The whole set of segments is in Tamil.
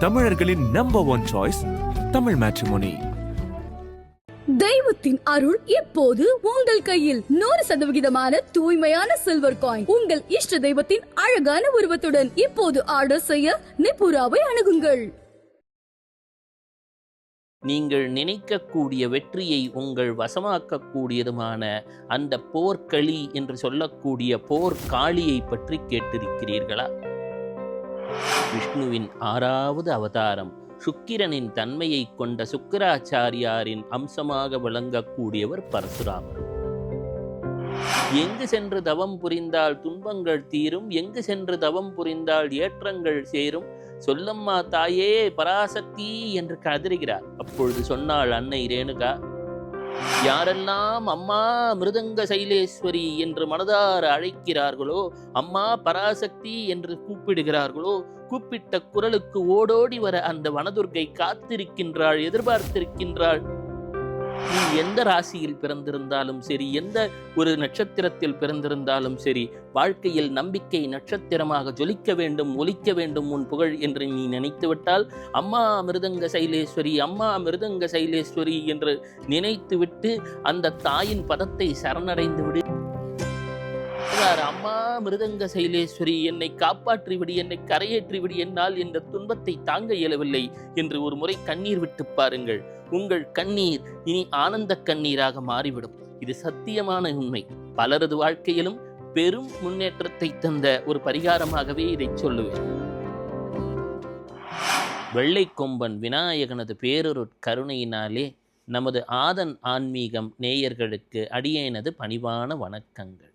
தமிழர்களின் number one choice Tamil matrimony தெய்வத்தின் அருள் இப்போது உங்கள் கையில் நூறு சதவிகிதமான தூய்மையான சில்வர் காயின் உங்கள் இஷ்ட தெய்வத்தின் அழகான உருவத்துடன் இப்போது ஆர்டர் செய்ய நிபுராவை அணுகுங்கள். நீங்கள் நினைக்கக்கூடிய வெற்றியை உங்கள் வசமாக்கக்கூடியதுமான அந்த போர்க்களி என்று சொல்லக்கூடிய போர்க்காளியை பற்றி கேட்டிருக்கிறீர்களா? விஷ்ணுவின் ஆறாவது அவதாரம். சுக்கிரனின் தன்மையை கொண்ட சுக்கிராச்சாரியாரின் அம்சமாக விளங்கக்கூடியவர் பரசுராமர். எங்கு சென்று தவம் புரிந்தால் துன்பங்கள் தீரும் எங்கு சென்று தவம் புரிந்தால் ஏற்றங்கள் சேரும். சொல்லம்மா தாயே பராசக்தி என்று கதறுகிறார். அப்பொழுது சொன்னாள் அன்னை ரேணுகா யாரெல்லாம் அம்மா மிருதங்க சைலேஸ்வரி என்று மனதார அழைக்கிறார்களோ அம்மா பராசக்தி என்று கூப்பிடுகிறார்களோ கூப்பிட்ட குரலுக்கு ஓடோடி வர அந்த வனதுர்கை காத்திருக்கின்றாள் எதிர்பார்த்திருக்கின்றாள். நீ எந்த ராசியில் பிறந்திருந்தாலும் சரி எந்த ஒரு நட்சத்திரத்தில் பிறந்திருந்தாலும் சரி வாழ்க்கையில் நம்பிக்கை நட்சத்திரமாக ஜொலிக்க வேண்டும் ஒலிக்க வேண்டும் உன் புகழ் என்று நீ நினைத்துவிட்டால் அம்மா மிருதங்க சைலேஸ்வரி அம்மா மிருதங்க சைலேஸ்வரி என்று நினைத்துவிட்டு அந்த தாயின் பதத்தை சரணடைந்து விடு. சொல்றார், அம்மா மிருதங்க சைலேஸ்வரி என்னை காப்பாற்றி விடு என்னை கரையேற்றி விடு என்னால் இந்த துன்பத்தை தாங்க இயலவில்லை என்று ஒரு முறை கண்ணீர் விட்டு பாருங்கள். உங்கள் கண்ணீர் இனி ஆனந்த கண்ணீராக மாறிவிடும். இது சத்தியமான உண்மை. பலரது வாழ்க்கையிலும் பெரும் முன்னேற்றத்தை தந்த ஒரு பரிகாரமாகவே இதை சொல்லுவேன். வெள்ளை கொம்பன் விநாயகனது பேரொரு கருணையினாலே நமது ஆதன் ஆன்மீகம் நேயர்களுக்கு அடியேனது பணிவான வணக்கங்கள்.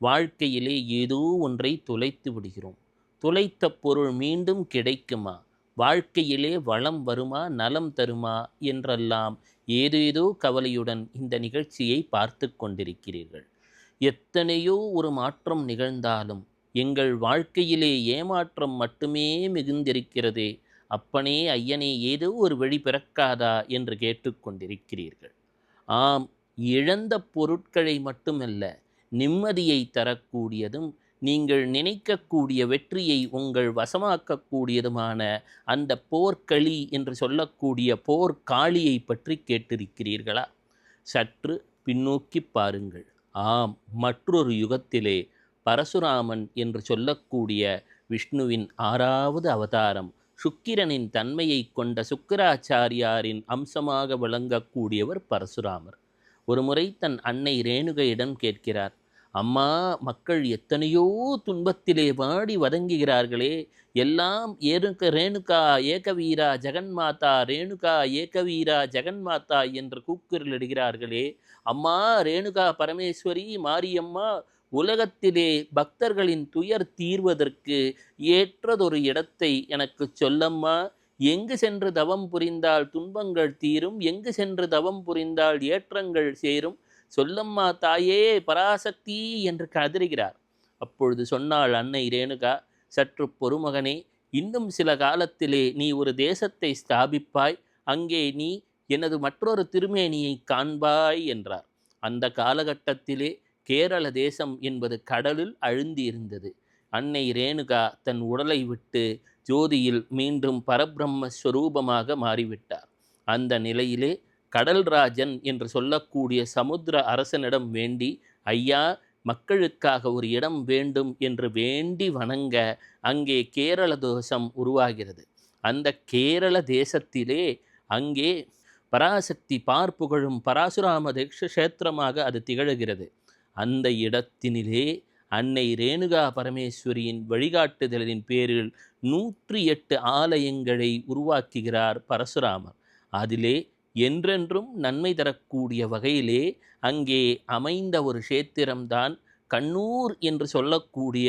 வாழ்க்கையிலே ஏதோ ஒன்றை தொலைத்து விடுகிறோம். தொலைத்த பொருள் மீண்டும் கிடைக்குமா? வாழ்க்கையிலே வளம் வருமா? நலம் தருமா? என்றெல்லாம் ஏதேதோ கவலையுடன் இந்த நிகழ்ச்சியை பார்த்து கொண்டிருக்கிறீர்கள். எத்தனையோ ஒரு மாற்றம் நிகழ்ந்தாலும் எங்கள் வாழ்க்கையிலே ஏமாற்றம் மட்டுமே மிகுந்திருக்கிறதே. அப்பனே ஐயனே ஏதோ ஒரு வழி பிறக்காதா? என்று கேட்டுக்கொண்டிருக்கிறீர்கள் ஆம் இழந்த பொருட்களை மட்டுமல்ல நிம்மதியை தரக்கூடியதும் நீங்கள் நினைக்கக்கூடிய வெற்றியை உங்கள் வசமாக்கக்கூடியதுமான அந்த போர்க்களி என்று சொல்லக்கூடிய போர்க்காளியை பற்றி கேட்டிருக்கிறீர்களா? சற்று பின்னோக்கி பாருங்கள். ஆம் மற்றொரு யுகத்திலே பரசுராமன் என்று சொல்லக்கூடிய விஷ்ணுவின் ஆறாவது அவதாரம் சுக்கிரனின் தன்மையை கொண்ட சுக்கிராச்சாரியாரின் அம்சமாக விளங்கக்கூடியவர் பரசுராமர். ஒருமுறை தன் அன்னை ரேணுகையிடம் கேட்கிறார் அம்மா மக்கள் எத்தனையோ துன்பத்திலே வாடி வதங்குகிறார்களே. எல்லாம் ஏனுக்க ரேணுகா ஏகவீரா ஜெகன்மாதா ரேணுகா ஏகவீரா ஜெகன்மாதா என்று கூக்குரலிடுகிறார்களே அம்மா ரேணுகா பரமேஸ்வரி மாரியம்மா உலகத்திலே பக்தர்களின் துயர் தீர்வதற்கு ஏற்றதொரு இடத்தை எனக்கு சொல்லம்மா. எங்கு சென்று தவம் புரிந்தால் துன்பங்கள் தீரும் எங்கு சென்று தவம் புரிந்தால் ஏற்றங்கள் சேரும். சொல்லம்மா தாயே பராசக்தி என்று கதறுகிறார். அப்பொழுது சொன்னாள் அன்னை ரேணுகா சற்று பொறுமகனே இன்னும் சில காலத்திலே நீ ஒரு தேசத்தை ஸ்தாபிப்பாய் அங்கே நீ எனது மற்றொரு திருமேனியை காண்பாய் என்றார். அந்த காலகட்டத்திலே கேரள தேசம் என்பது கடலில் அழுந்தியிருந்தது. அன்னை ரேணுகா தன் உடலை விட்டு ஜோதியில் மீண்டும் பரபிரம்ம ஸ்வரூபமாக மாறிவிட்டார். அந்த நிலையிலே கடல்ராஜன் என்று சொல்லக்கூடிய சமுத்திர அரசனிடம் வேண்டி ஐயா மக்களுக்காக ஒரு இடம் வேண்டும் என்று வேண்டி வணங்க அங்கே கேரள தோஷம் உருவாகிறது. அந்த கேரள தேசத்திலே அங்கே பராசக்தி பார்ப்புகழும் பராசுராம தேக்ஷ கஷேத்திரமாக அது திகழ்கிறது. அந்த இடத்தினிலே அன்னை ரேணுகா பரமேஸ்வரியின் வழிகாட்டுதலின் பேரில் நூற்றி எட்டு ஆலயங்களை உருவாக்குகிறார் பரசுராமர். அதிலே என்றென்றும் நன்மை தரக்கூடிய வகையிலே அங்கே அமைந்த ஒரு கஷேத்திரம்தான் கண்ணூர் என்று சொல்லக்கூடிய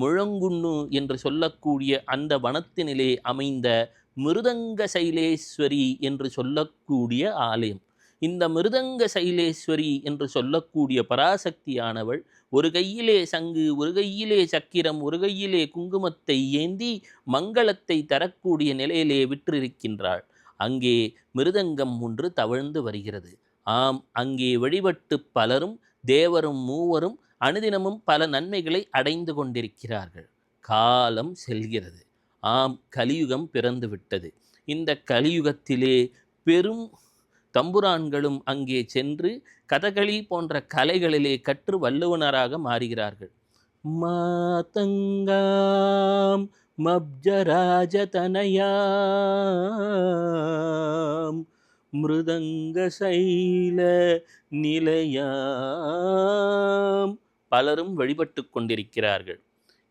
முழங்குன்னு என்று சொல்லக்கூடிய அந்த வனத்தினிலே அமைந்த மிருதங்க சைலேஸ்வரி என்று சொல்லக்கூடிய ஆலயம். இந்த மிருதங்க சைலேஸ்வரி என்று சொல்லக்கூடிய பராசக்தியானவள் ஒரு கையிலே சங்கு ஒரு கையிலே சக்கிரம் ஒரு கையிலே குங்குமத்தை ஏந்தி மங்களத்தை தரக்கூடிய நிலையிலே விற்றிருக்கின்றாள். அங்கே மிருதங்கம் ஒன்று தவழ்ந்து வருகிறது. ஆம் அங்கே வழிபட்டு பலரும் தேவரும் மூவரும் அனுதினமும் பல நன்மைகளை அடைந்து கொண்டிருக்கிறார்கள். காலம் செல்கிறது. ஆம் கலியுகம் பிறந்துவிட்டது. இந்த கலியுகத்திலே பெரும் தம்புரான்களும் அங்கே சென்று கதகளி போன்ற கலைகளிலே கற்று வல்லுவனராக மாறுகிறார்கள். மாதங்காம் மப்ஜராஜதனயாம் மிருதங்க சைல நிலையாம் பலரும் வழிபட்டு கொண்டிருக்கிறார்கள்.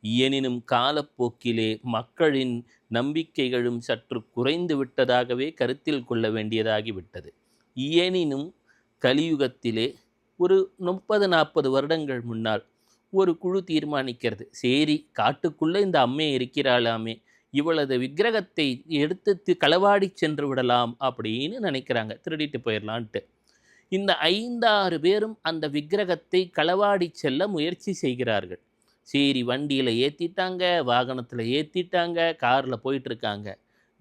எனினும் காலப்போக்கிலே மக்களின் நம்பிக்கைகளும் சற்று குறைந்து விட்டதாகவே கருத்தில் கொள்ள வேண்டியதாகிவிட்டது. எனினும் கலியுகத்திலே ஒரு முப்பது நாற்பது வருடங்கள் முன்னால் ஒரு குழு தீர்மானிக்கிறது. சரி காட்டுக்குள்ளே இந்த அம்மே இருக்கிறாளாமே இவளது விக்கிரகத்தை எடுத்து களவாடி சென்று விடலாம் அப்படின்னு நினைக்கிறாங்க. திருடிட்டு போயிடலான்ட்டு இந்த ஐந்தாறு பேரும் அந்த விக்கிரகத்தை களவாடி செல்ல முயற்சி செய்கிறார்கள். சரி வண்டியில் ஏற்றிட்டாங்க வாகனத்தில் ஏற்றிட்டாங்க காரில் போயிட்டுருக்காங்க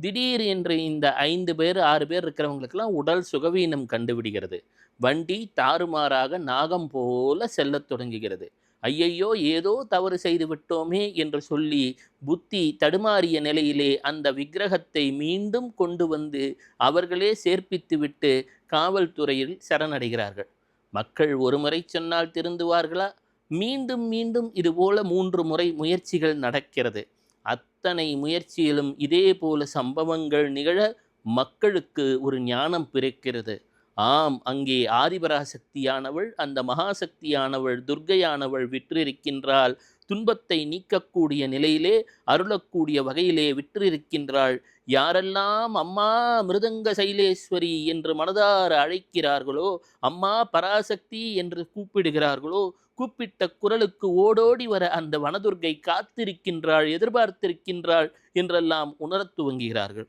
திடீர் என்று இந்த ஐந்து பேர் ஆறு பேர் இருக்கிறவங்களுக்கெல்லாம் உடல் சுகவீனம் கண்டுபிடிக்கிறது. வண்டி தாறுமாறாக நாகம் போல செல்லத் தொடங்குகிறது. ஐயையோ ஏதோ தவறு செய்து விட்டோமே என்று சொல்லி புத்தி தடுமாறிய நிலையிலே அந்த விக்கிரகத்தை மீண்டும் கொண்டு வந்து அவர்களே சேர்ப்பித்து விட்டு காவல்துறையில் சரணடைகிறார்கள். மக்கள் ஒரு முறை சொன்னால் திருந்துவார்களா? மீண்டும் மீண்டும் இதுபோல மூன்று முறை முயற்சிகள் நடக்கிறது. அத்தனை முயற்சியிலும் இதே போல சம்பவங்கள் நிகழ மக்களுக்கு ஒரு ஞானம் பிறக்கிறது. ஆம் அங்கே ஆதிபராசக்தியானவள் அந்த மகாசக்தியானவள் துர்க்கையானவள் விற்றிருக்கின்றாள். துன்பத்தை நீக்கக்கூடிய நிலையிலே அருளக்கூடிய வகையிலே விற்றிருக்கின்றாள். யாரெல்லாம் அம்மா மிருதங்க சைலேஸ்வரி என்று மனதார அழைக்கிறார்களோ அம்மா பராசக்தி என்று கூப்பிடுகிறார்களோ கூப்பிட்ட குரலுக்கு ஓடோடி வர அந்த வனதுர்கை காத்திருக்கின்றாள் எதிர்பார்த்திருக்கின்றாள் என்றெல்லாம் உணரத் துவங்குகிறார்கள்.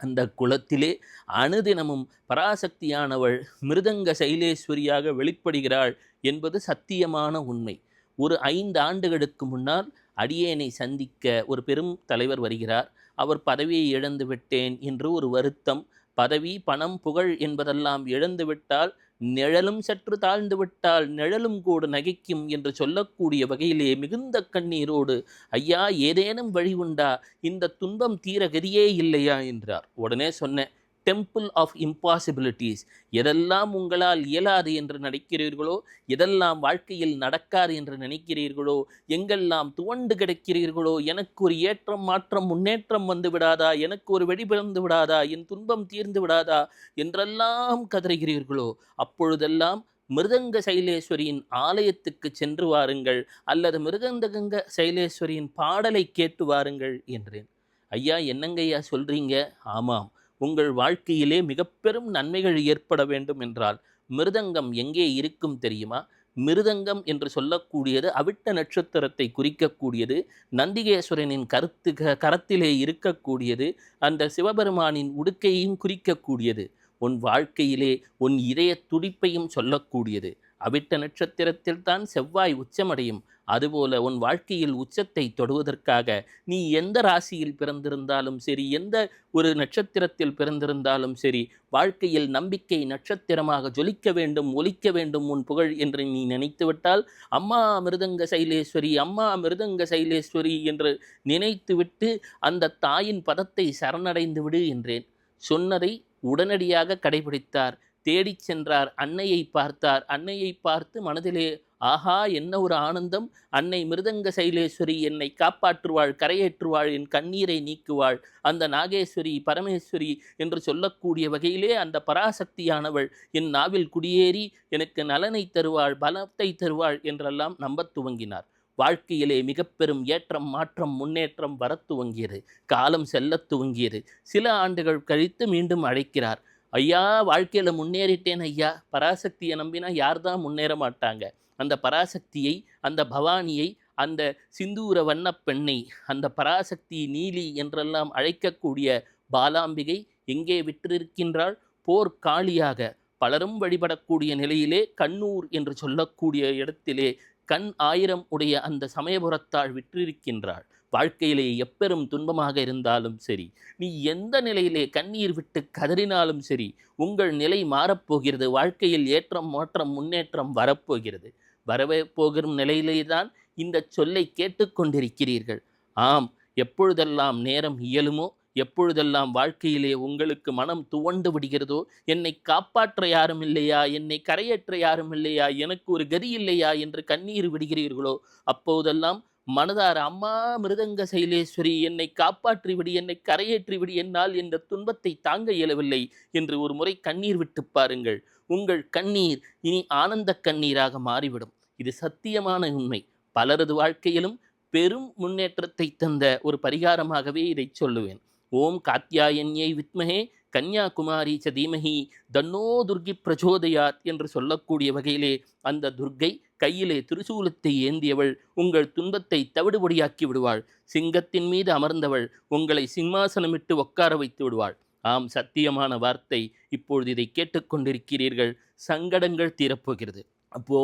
அந்த குலத்திலே அனுதினமும் பராசக்தியானவள் மிருதங்க சைலேஸ்வரியாக வெளிப்படுகிறாள் என்பது சத்தியமான உண்மை. ஒரு ஐந்து ஆண்டுகளுக்கு முன்னால் அடியேனை சந்திக்க ஒரு பெரும் தலைவர் வருகிறார். அவர் பதவியை இழந்து விட்டேன் என்று ஒரு வருத்தம் பதவி பணம் புகழ் என்பதெல்லாம் இழந்துவிட்டால் நிழலும் சற்று தாழ்ந்து விட்டால் நிழலும் கூட நகைக்கும் என்று சொல்லக்கூடிய வகையிலே மிகுந்த கண்ணீரோடு ஐயா ஏதேனும் வழி உண்டா? இந்த துன்பம் தீர கதியே இல்லையா? என்றார். உடனே சொன்னேன் டெம்பிள் ஆஃப் இம்பாசிபிலிட்டிஸ் எதெல்லாம் உங்களால் இயலாது என்று நினைக்கிறீர்களோ எதெல்லாம் வாழ்க்கையில் நடக்காது என்று நினைக்கிறீர்களோ எங்கெல்லாம் துவண்டு கிடக்கிறீர்களோ எனக்கு ஒரு ஏற்றம் மாற்றம் முன்னேற்றம் வந்து விடாதா எனக்கு ஒரு வெடி பிறந்து விடாதா என் துன்பம் தீர்ந்து விடாதா என்றெல்லாம் கதறுகிறீர்களோ அப்பொழுதெல்லாம் மிருதங்க சைலேஸ்வரியின் ஆலயத்துக்கு சென்று வாருங்கள் அல்லது மிருதங்கங்க சைலேஸ்வரியின் பாடலை கேட்டு வாருங்கள் என்றேன். ஐயா என்னங்கய்யா சொல்கிறீங்க ஆமாம். உங்கள் வாழ்க்கையிலே மிக பெரும் நன்மைகள் ஏற்பட வேண்டும் என்றால் மிருதங்கம் எங்கே இருக்கும் தெரியுமா? மிருதங்கம் என்று சொல்லக்கூடியது அவிட்ட நட்சத்திரத்தை குறிக்கக்கூடியது நந்திகேஸ்வரனின் கருத்து க- கரத்திலே இருக்கக்கூடியது அந்த சிவபெருமானின் உடுக்கையும் குறிக்கக்கூடியது. உன் வாழ்க்கையிலே உன் இதய துடிப்பையும் சொல்லக்கூடியது. அவிட்ட நட்சத்திரத்தில்தான் செவ்வாய் உச்சமடையும். அதுபோல உன் வாழ்க்கையில் உச்சத்தை தொடுவதற்காக நீ எந்த ராசியில் பிறந்திருந்தாலும் சரி எந்த ஒரு நட்சத்திரத்தில் பிறந்திருந்தாலும் சரி வாழ்க்கையில் நம்பிக்கை நட்சத்திரமாக ஜொலிக்க வேண்டும் ஒலிக்க வேண்டும் உன் புகழ் என்று நீ நினைத்துவிட்டால் அம்மா மிருதங்க சைலேஸ்வரி அம்மா மிருதங்க சைலேஸ்வரி என்று நினைத்துவிட்டு அந்த தாயின் பதத்தை சரணடைந்து விடு என்றேன். சொன்னதை உடனடியாக கடைபிடித்தார். தேடிச் சென்றார். அன்னையை பார்த்தார். அன்னையை பார்த்து மனதிலே ஆஹா என்ன ஒரு ஆனந்தம். அன்னை மிருதங்க சைலேஸ்வரி என்னை காப்பாற்றுவாள் கரையேற்றுவாள் என் கண்ணீரை நீக்குவாள். அந்த நாகேஸ்வரி பரமேஸ்வரி என்று சொல்லக்கூடிய வகையிலே அந்த பராசக்தியானவள் என் நாவில் குடியேறி எனக்கு நலனை தருவாள் பலத்தை தருவாள் என்றெல்லாம் நம்பத் துவங்கினார். வாழ்க்கையிலே மிக பெரும் ஏற்றம் மாற்றம் முன்னேற்றம் வரத் துவங்கியது. காலம் செல்லத் துவங்கியது. சில ஆண்டுகள் கழித்து மீண்டும் அழைக்கிறார். ஐயா வாழ்க்கையில் முன்னேறிட்டேன் ஐயா. பராசக்தியை நம்பினா யார் தான் முன்னேற மாட்டாங்க? அந்த பராசக்தியை அந்த பவானியை அந்த சிந்தூர வண்ணப் பெண்ணை அந்த பராசக்தி நீலி என்றெல்லாம் அழைக்கக்கூடிய பாலாம்பிகை எங்கே விற்றிருக்கின்றாள்? போர் காளியாக பலரும் வழிபடக்கூடிய நிலையிலே கண்ணூர் என்று சொல்லக்கூடிய இடத்திலே கண் ஆயிரம் உடைய அந்த சமயபுரத்தாள் விற்றிருக்கின்றாள். வாழ்க்கையிலே எப்பெரும் துன்பமாக இருந்தாலும் சரி நீ எந்த நிலையிலே கண்ணீர் விட்டு கதறினாலும் சரி உங்கள் நிலை மாறப்போகிறது வாழ்க்கையில் ஏற்றம் மாற்றம் முன்னேற்றம் வரப்போகிறது. வரவே போகிற நிலையிலே தான் இந்த சொல்லை கேட்டுக்கொண்டிருக்கிறீர்கள் ஆம் எப்பொழுதெல்லாம் நேரம் இயலுமோ எப்பொழுதெல்லாம் வாழ்க்கையிலே உங்களுக்கு மனம் துவண்டு விடுகிறதோ என்னை காப்பாற்ற யாரும் இல்லையா என்னை கரையேற்ற யாரும் இல்லையா எனக்கு ஒரு கதி இல்லையா என்று கண்ணீர் விடுகிறீர்களோ அப்போதெல்லாம் மனதார அம்மா மிருதங்க சைலேஸ்வரி என்னை காப்பாற்றிவிடு என்னை கரையேற்றிவிடு என்னால் இந்த துன்பத்தை தாங்க இயலவில்லை என்று ஒரு முறை கண்ணீர் விட்டு பாருங்கள். உங்கள் கண்ணீர் இனி ஆனந்த கண்ணீராக மாறிவிடும். இது சத்தியமான உண்மை. பலரது வாழ்க்கையிலும் பெரும் முன்னேற்றத்தை தந்த ஒரு பரிகாரமாகவே இதை சொல்லுவேன். ஓம் காத்யாயன்யை வித்மகே கன்யாகுமாரி ச தீமகி தன்னோ துர்கி பிரச்சோதயாத் என்று சொல்லக்கூடிய வகையிலே அந்த துர்க்கை கையிலே திருசூலத்தை ஏந்தியவள் உங்கள் துன்பத்தை தவிடுபொடியாக்கி விடுவாள். சிங்கத்தின் மீது அமர்ந்தவள் உங்களை சிம்மாசனமிட்டு உட்கார வைத்து விடுவாள். ஆம் சத்தியமான வார்த்தை. இப்பொழுது இதை கேட்டுக்கொண்டிருக்கிறீர்கள் சங்கடங்கள் தீரப்போகிறது. அப்போ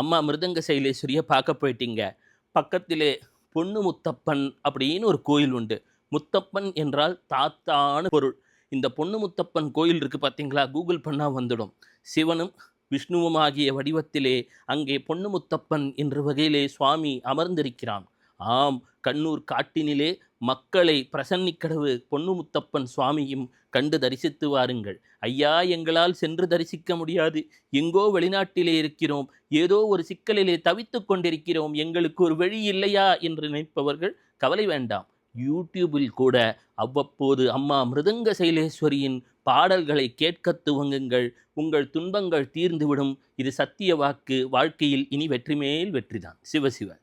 அம்மா மிருதங்க சைலேஸ்வரியை பார்க்க போயிட்டீங்க. பக்கத்திலே பொண்ணு முத்தப்பன் அப்படின்னு ஒரு கோயில் உண்டு. முத்தப்பன் என்றால் தாத்தான பொருள். இந்த பொண்ணு முத்தப்பன் கோயில் இருக்குது பார்த்தீங்களா? கூகுள் பண்ணால் வந்துடும். சிவனும் விஷ்ணுவும் ஆகிய வடிவத்திலே அங்கே பொன்னுமுத்தப்பன் என்ற வகையிலே சுவாமி அமர்ந்திருக்கிறான். ஆம் கண்ணூர் காட்டினிலே மக்களை பிரசன்னிக்கடவு பொன்னுமுத்தப்பன் சுவாமியும் கண்டு தரிசித்து வாருங்கள். ஐயா எங்களால் சென்று தரிசிக்க முடியாது. எங்கோ வெளிநாட்டிலே இருக்கிறோம். ஏதோ ஒரு சிக்கலிலே தவித்துக் கொண்டிருக்கிறோம். எங்களுக்கு ஒரு வழி இல்லையா என்று நினைப்பவர்கள் கவலை வேண்டாம். யூடியூபில் கூட அவ்வப்போது அம்மா மிருதங்க சைலேஸ்வரியின் பாடல்களை கேட்கத் துவங்குங்கள். உங்கள் துன்பங்கள் தீர்ந்துவிடும். இது சத்திய வாக்கு. வாழ்க்கையில் இனி வெற்றிமேல் வெற்றிதான். சிவசிவ